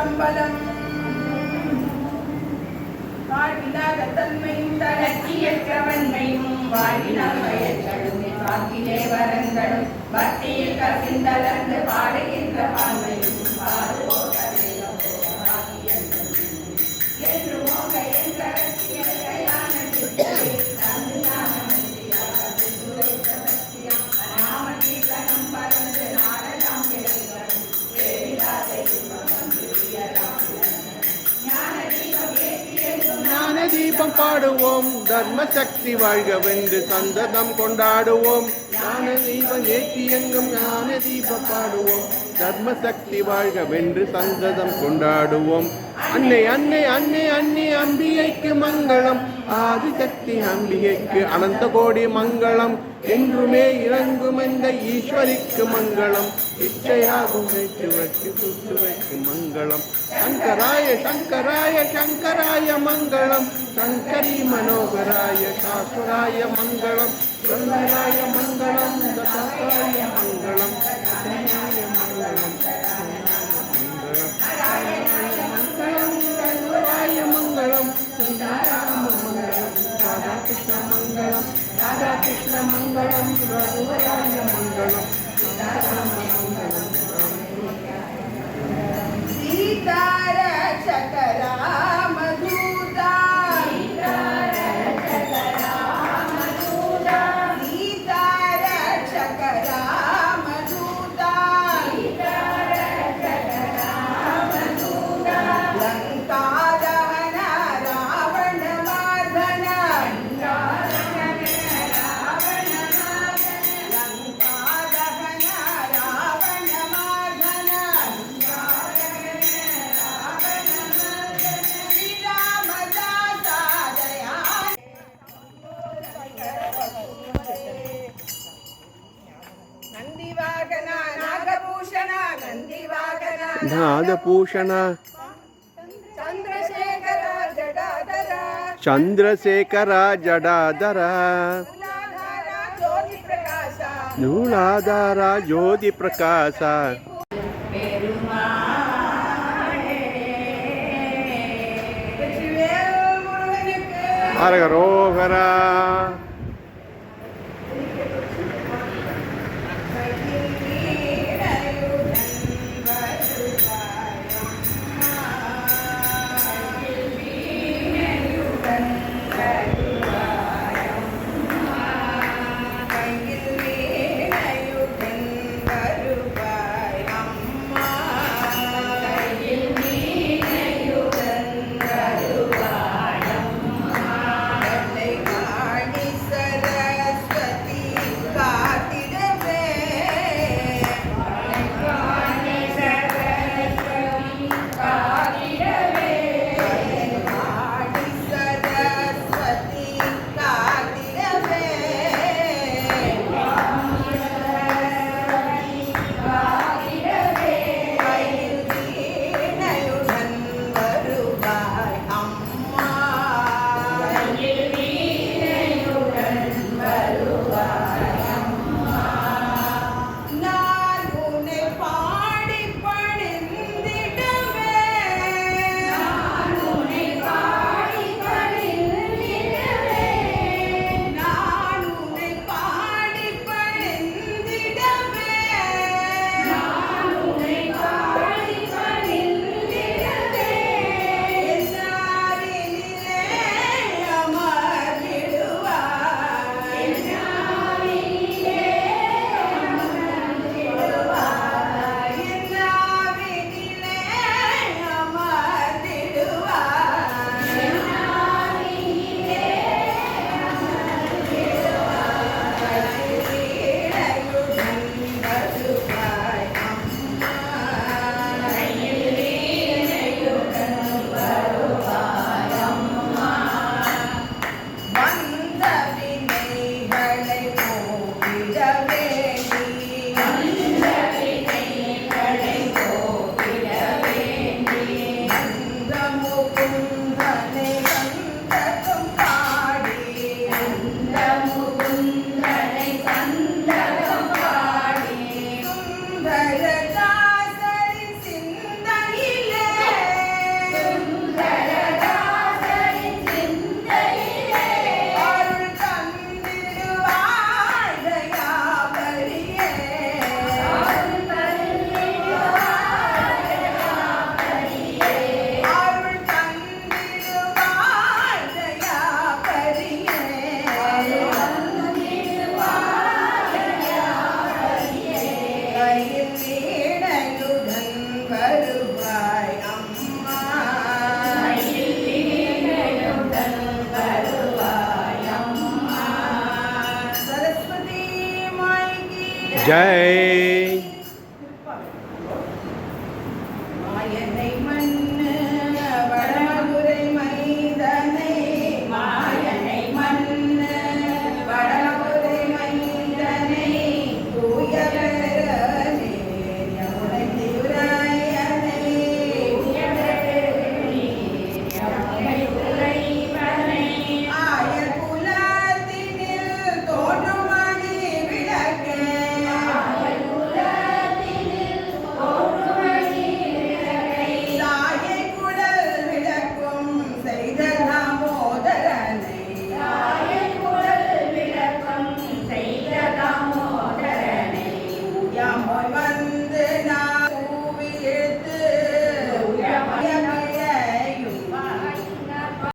கம்பளம் வாழ்விலாத தன்மையும் தளர்ச்சியற்ற வன்மையும் வாழ்வினால் வரங்களும் பக்தியில் கசிந்தளர்ந்து பாடுகின்ற பான்மையும். தீபம் பாடுவோம். தர்ம சக்தி வாழ்க வென்று சந்ததம் கொண்டாடுவோம். ஞான தீபம் ஏற்றி எங்கும் ஞான தீபம் பாடுவோம். தர்ம சக்தி வாழ்க வென்று சந்ததம் கொண்டாடுவோம். அன்னை அன்னை அன்னை அன்னை அம்பிகைக்கு மங்களம். ஆதிசக்தி அம்பிகைக்கு அனந்த கோடி மங்களம். என்றுமே இறங்கும் இந்த ஈஸ்வரிக்கு மங்களம். இச்சையாகும் வேற்றுவர்க்கு சுற்றுவர்க்கு மங்களம். சங்கராய சங்கராய சங்கராய மங்களம். சங்கரி மனோகராய சாசுராய மங்களம். சொல்லராய மங்களம் தசாய மங்களம். மங்களம் மங்களம் மங்களம். Krishna Mangalam జడాదభూషణ Chandrasekhara జడాధర. నూలాధార జ్యోతి ప్రకాశ హరగరోహరా જય.